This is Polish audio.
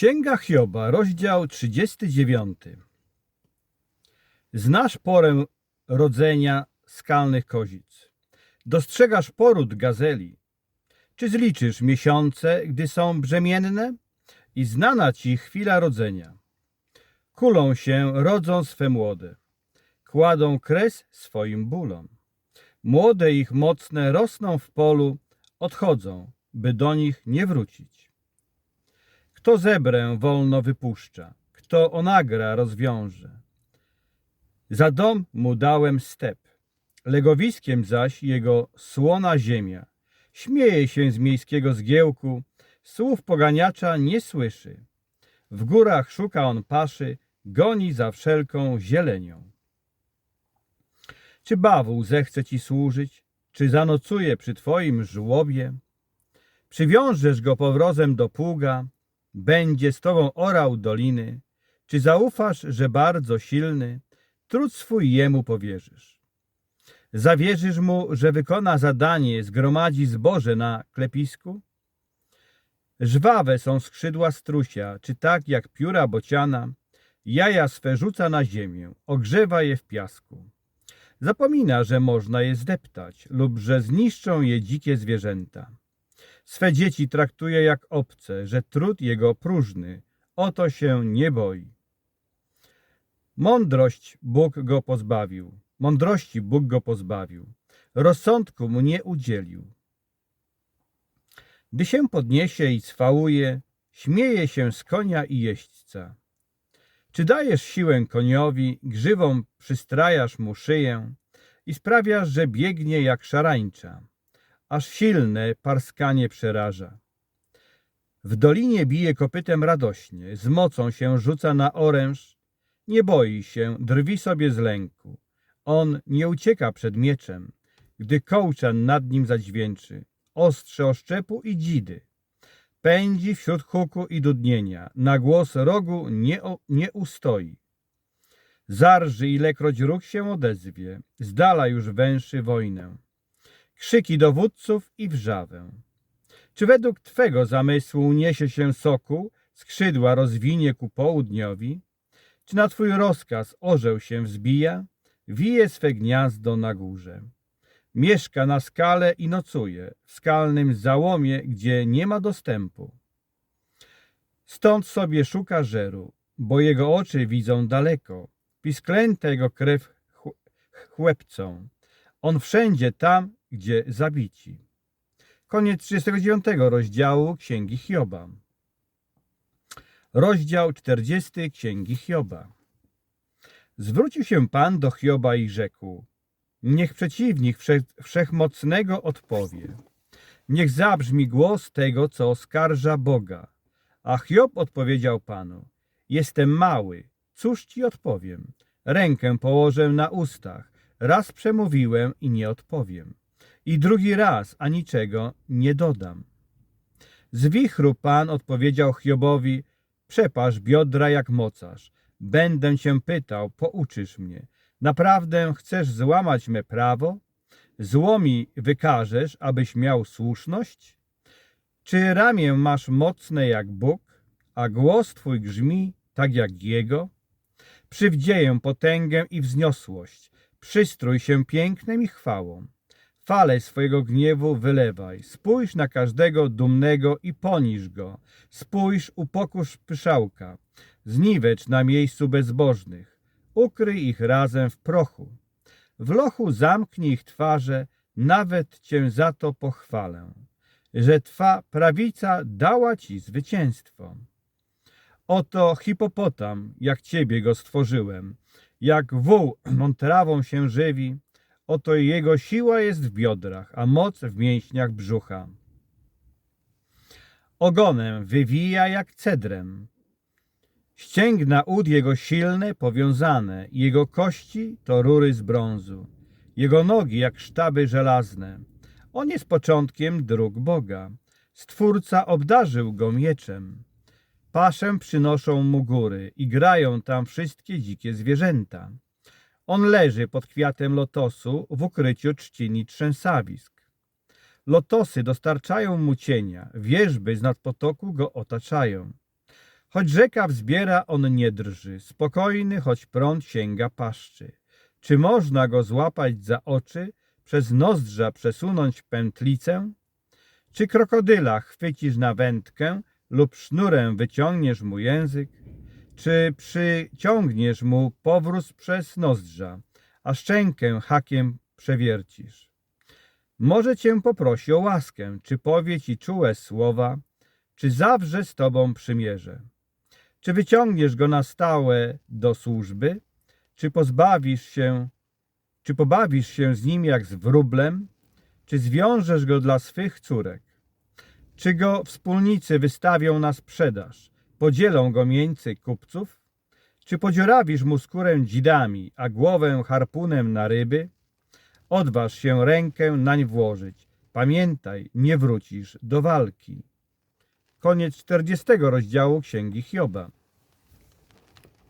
Księga Hioba, rozdział 39. Znasz porę rodzenia skalnych kozic. Dostrzegasz poród gazeli. Czy zliczysz miesiące, gdy są brzemienne? I znana ci chwila rodzenia. Kulą się rodzą swe młode. Kładą kres swoim bólom. Młode ich mocne rosną w polu, odchodzą, by do nich nie wrócić. Kto zebrę wolno wypuszcza, kto onagra rozwiąże. Za dom mu dałem step, legowiskiem zaś jego słona ziemia. Śmieje się z miejskiego zgiełku, słów poganiacza nie słyszy. W górach szuka on paszy, goni za wszelką zielenią. Czy bawół zechce ci służyć, czy zanocuje przy twoim żłobie? Przywiążesz go powrozem do pługa, będzie z tobą orał doliny. Czy zaufasz, że bardzo silny, trud swój jemu powierzysz? Zawierzysz mu, że wykona zadanie, zgromadzi zboże na klepisku? Żwawe są skrzydła strusia, czy tak jak pióra bociana, jaja swe rzuca na ziemię, ogrzewa je w piasku. Zapomina, że można je zdeptać lub że zniszczą je dzikie zwierzęta. Swe dzieci traktuje jak obce, że trud jego próżny, o to się nie boi. Mądrość Bóg go pozbawił, mądrości Bóg go pozbawił, rozsądku mu nie udzielił. Gdy się podniesie i cwałuje, śmieje się z konia i jeźdźca. Czy dajesz siłę koniowi, grzywą przystrajasz mu szyję i sprawiasz, że biegnie jak szarańcza, aż silne parskanie przeraża. W dolinie bije kopytem radośnie, z mocą się rzuca na oręż, nie boi się, drwi sobie z lęku. On nie ucieka przed mieczem, gdy kołczan nad nim zadźwięczy, ostrze oszczepu i dzidy. Pędzi wśród huku i dudnienia, na głos rogu nie, o, nie ustoi. Zarży, ilekroć róg się odezwie, z dala już węszy wojnę. Krzyki dowódców i wrzawę. Czy według Twego zamysłu uniesie się soku, skrzydła rozwinie ku południowi? Czy na Twój rozkaz orzeł się wzbija, wije swe gniazdo na górze? Mieszka na skale i nocuje, w skalnym załomie, gdzie nie ma dostępu. Stąd sobie szuka żeru, bo jego oczy widzą daleko, pisklęte jego krew ch- chłepcą. On wszędzie tam, gdzie zabici. Koniec 39 rozdziału Księgi Hioba. Rozdział 40 Księgi Hioba. Zwrócił się Pan do Hioba i rzekł: Niech przeciwnik wsze, wszechmocnego odpowie. Niech zabrzmi głos tego, co oskarża Boga. A Hiob odpowiedział Panu: Jestem mały, cóż ci odpowiem? Rękę położę na ustach. Raz przemówiłem i nie odpowiem. I drugi raz, a niczego nie dodam. Z wichru Pan odpowiedział Hiobowi: Przepasz biodra jak mocarz. Będę cię pytał, pouczysz mnie. Naprawdę chcesz złamać me prawo? Zło mi wykażesz, abyś miał słuszność? Czy ramię masz mocne jak Bóg, a głos twój grzmi tak jak Jego? Przywdzieję potęgę i wzniosłość, przystrój się pięknem i chwałą. Fale swojego gniewu wylewaj, spójrz na każdego dumnego i poniż go. Spójrz, upokórz pyszałka, zniwecz na miejscu bezbożnych, ukryj ich razem w prochu. W lochu zamknij ich twarze, nawet cię za to pochwalę, że twa prawica dała ci zwycięstwo. Oto hipopotam, jak ciebie go stworzyłem, jak wół mątrawą się żywi, oto jego siła jest w biodrach, a moc w mięśniach brzucha. Ogonem wywija jak cedrem. Ścięgna ud jego silne, powiązane, jego kości to rury z brązu, jego nogi jak sztaby żelazne. On jest początkiem dróg Boga. Stwórca obdarzył go mieczem. Paszę przynoszą mu góry i grają tam wszystkie dzikie zwierzęta. On leży pod kwiatem lotosu w ukryciu trzcini trzęsawisk. Lotosy dostarczają mu cienia, wierzby z nad potoku go otaczają. Choć rzeka wzbiera, on nie drży, spokojny, choć prąd sięga paszczy. Czy można go złapać za oczy, przez nozdrza przesunąć pętlicę? Czy krokodyla chwycisz na wędkę lub sznurem wyciągniesz mu język? Czy przyciągniesz mu powróz przez nozdrza, a szczękę hakiem przewiercisz? Może cię poprosi o łaskę, czy powie ci czułe słowa, czy zawrze z tobą przymierze? Czy wyciągniesz go na stałe do służby, czy pozbawisz się, czy pobawisz się z nim jak z wróblem, czy zwiążesz go dla swych córek? Czy go wspólnicy wystawią na sprzedaż, podzielą go między kupców? Czy podziurawisz mu skórę dzidami, a głowę harpunem na ryby? Odważ się rękę nań włożyć. Pamiętaj, nie wrócisz do walki. Koniec 40 rozdziału Księgi Hioba.